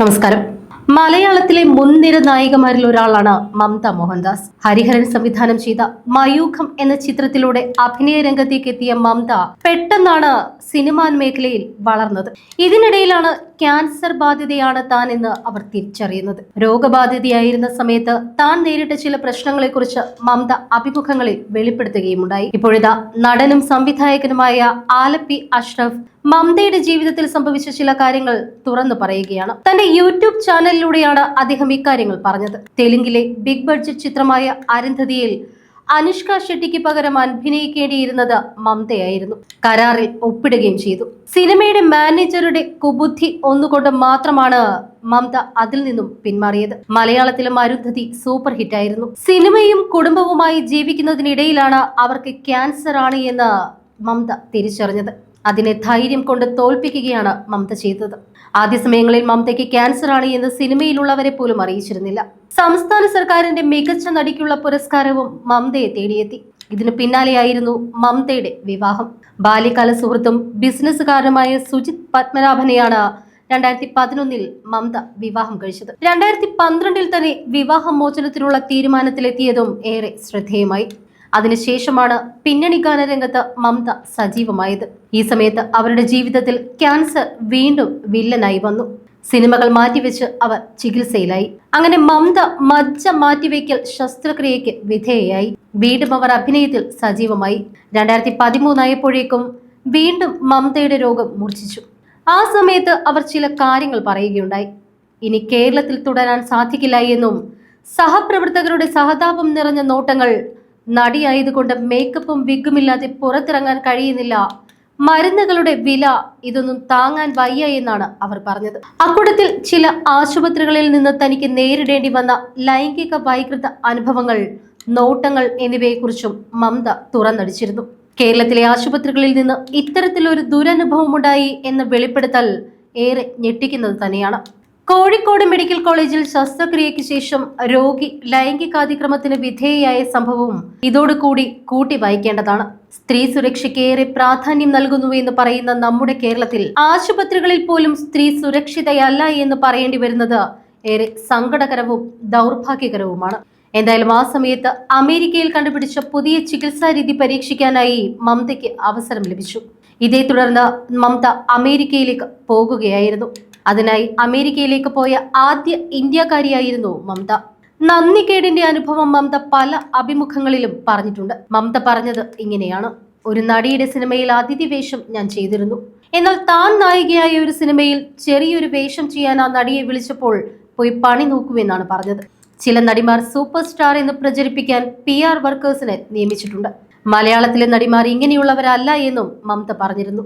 നമസ്കാരം. മലയാളത്തിലെ മുൻനിര നായികമാരിൽ ഒരാളാണ് മമത മോഹൻദാസ്. ഹരിഹരൻ സംവിധാനം ചെയ്ത മയൂഖം എന്ന ചിത്രത്തിലൂടെ അഭിനയ രംഗത്തേക്ക് എത്തിയ മമത പെട്ടെന്നാണ് സിനിമാ മേഖലയിൽ വളർന്നത്. ഇതിനിടയിലാണ് ക്യാൻസർ ബാധിതയാണ് താൻ എന്ന് അവർ തിരിച്ചറിയുന്നത്. രോഗബാധിതയായിരുന്ന സമയത്ത് താൻ നേരിട്ട ചില പ്രശ്നങ്ങളെക്കുറിച്ച് മമത അഭിമുഖങ്ങളിൽ വെളിപ്പെടുത്തുകയുമുണ്ടായി. ഇപ്പോഴിതാ നടനും സംവിധായകനുമായ ആലപ്പി അഷ്റഫ് മമതയുടെ ജീവിതത്തിൽ സംഭവിച്ച ചില കാര്യങ്ങൾ തുറന്നു പറയുകയാണ്. തന്റെ യൂട്യൂബ് ചാനലിലൂടെയാണ് അദ്ദേഹം ഇക്കാര്യങ്ങൾ പറഞ്ഞത്. തെലുങ്കിലെ ബിഗ് ബഡ്ജറ്റ് ചിത്രമായ അരുന്ധതിയിൽ അനുഷ്ക ഷെട്ടിക്ക് പകരം അഭിനയിക്കേണ്ടിയിരുന്നത് മമതയായിരുന്നു. കരാറിൽ ഒപ്പിടുകയും ചെയ്തു. സിനിമയുടെ മാനേജറുടെ കുബുദ്ധി ഒന്നുകൊണ്ട് മാത്രമാണ് മമത അതിൽ നിന്നും പിന്മാറിയത്. മലയാളത്തിലും അരുന്ധതി സൂപ്പർ ഹിറ്റായിരുന്നു. സിനിമയും കുടുംബവുമായി ജീവിക്കുന്നതിനിടയിലാണ് അവർക്ക് ക്യാൻസർ ആണ് എന്ന് മമത തിരിച്ചറിഞ്ഞത്. അതിനെ ധൈര്യം കൊണ്ട് തോൽപ്പിക്കുകയാണ് മമത ചെയ്തത്. ആദ്യ സമയങ്ങളിൽ മമതയ്ക്ക് ക്യാൻസർ ആണ് എന്ന് സിനിമയിലുള്ളവരെ പോലും അറിയിച്ചിരുന്നില്ല. സംസ്ഥാന സർക്കാരിന്റെ മികച്ച നടിക്കുള്ള പുരസ്കാരവും മമതയെ തേടിയെത്തി. ഇതിനു പിന്നാലെയായിരുന്നു മമതയുടെ വിവാഹം. ബാല്യകാല സുഹൃത്തും ബിസിനസ്സുകാരനുമായ സുജിത് പത്മനാഭനെയാണ് രണ്ടായിരത്തി പതിനൊന്നിൽ മമത വിവാഹം കഴിച്ചത്. രണ്ടായിരത്തി പന്ത്രണ്ടിൽ തന്നെ വിവാഹമോചനത്തിനുള്ള തീരുമാനത്തിലെത്തിയതും ഏറെ ശ്രദ്ധേയമായി. അതിനുശേഷമാണ് പിന്നണി ഗാനരംഗത്ത് മമത സജീവമായത്. ഈ സമയത്ത് അവരുടെ ജീവിതത്തിൽ ക്യാൻസർ വീണ്ടും വില്ലനായി വന്നു. സിനിമകൾ മാറ്റിവെച്ച് അവർ ചികിത്സയിലായി. അങ്ങനെ മമത മജ്ജ മാറ്റിവെക്കൽ ശസ്ത്രക്രിയയ്ക്ക് വിധേയയായി. വീണ്ടും അവർ അഭിനയത്തിൽ സജീവമായി. രണ്ടായിരത്തി പതിമൂന്നായപ്പോഴേക്കും വീണ്ടും മമതയുടെ രോഗം മൂർച്ഛിച്ചു. ആ സമയത്ത് അവർ ചില കാര്യങ്ങൾ പറയുകയുണ്ടായി. ഇനി കേരളത്തിൽ തുടരാൻ സാധിക്കില്ല എന്നും സഹപ്രവർത്തകരുടെ സഹതാപം നിറഞ്ഞ നോട്ടങ്ങൾ നടിയായതുകൊണ്ട് മേക്കപ്പും വിഗുമില്ലാതെ പുറത്തിറങ്ങാൻ കഴിയുന്നില്ല. മരുന്നുകളുടെ വില ഇതൊന്നും താങ്ങാൻ വയ്യ എന്നാണ് അവർ പറഞ്ഞത്. അക്കൂട്ടത്തിൽ ചില ആശുപത്രികളിൽ നിന്ന് തനിക്ക് നേരിടേണ്ടി വന്ന ലൈംഗിക വൈകൃത അനുഭവങ്ങൾ നോട്ടങ്ങൾ എന്നിവയെക്കുറിച്ചും മമത തുറന്നടിച്ചിരുന്നു. കേരളത്തിലെ ആശുപത്രികളിൽ നിന്ന് ഇത്തരത്തിലൊരു ദുരനുഭവമുണ്ടായി എന്ന് വെളിപ്പെടുത്തൽ ഏറെ ഞെട്ടിക്കുന്നത് തന്നെയാണ്. കോഴിക്കോട് മെഡിക്കൽ കോളേജിൽ ശസ്ത്രക്രിയയ്ക്ക് ശേഷം രോഗി ലൈംഗികാതിക്രമത്തിന് വിധേയയായ സംഭവവും ഇതോടുകൂടി കൂട്ടി വായിക്കേണ്ടതാണ് സ്ത്രീ സുരക്ഷയ്ക്ക് ഏറെ പ്രാധാന്യം നൽകുന്നു എന്ന് പറയുന്ന നമ്മുടെ കേരളത്തിൽ ആശുപത്രികളിൽ പോലും സ്ത്രീ സുരക്ഷിതയല്ല എന്ന് പറയേണ്ടി വരുന്നത് ഏറെ സങ്കടകരവും ദൗർഭാഗ്യകരവുമാണ്. എന്തായാലും ആ സമയത്ത് അമേരിക്കയിൽ കണ്ടുപിടിച്ച പുതിയ ചികിത്സാ രീതി പരീക്ഷിക്കാനായി മമതയ്ക്ക് അവസരം ലഭിച്ചു. ഇതേ തുടർന്ന് മമത അമേരിക്കയിലേക്ക് പോകുകയായിരുന്നു. അതിനായി അമേരിക്കയിലേക്ക് പോയ ആദ്യ ഇന്ത്യക്കാരിയായിരുന്നു മമത. നന്ദികേടിന്റെ അനുഭവം മമത പല അഭിമുഖങ്ങളിലും പറഞ്ഞിട്ടുണ്ട്. മമത പറഞ്ഞത് ഇങ്ങനെയാണ്. ഒരു നടിയുടെ സിനിമയിൽ അതിഥി വേഷം ഞാൻ ചെയ്തിരുന്നു. എന്നാൽ താൻ നായികയായ ഒരു സിനിമയിൽ ചെറിയൊരു വേഷം ചെയ്യാൻ ആ നടിയെ വിളിച്ചപ്പോൾ പോയി പണി നോക്കുമെന്നാണ് പറഞ്ഞത്. ചില നടിമാർ സൂപ്പർ സ്റ്റാർ എന്ന് പ്രചരിപ്പിക്കാൻ പി ആർ വർക്കേഴ്സിനെ നിയമിച്ചിട്ടുണ്ട്. മലയാളത്തിലെ നടിമാർ ഇങ്ങനെയുള്ളവരല്ല എന്നും മമത പറഞ്ഞിരുന്നു.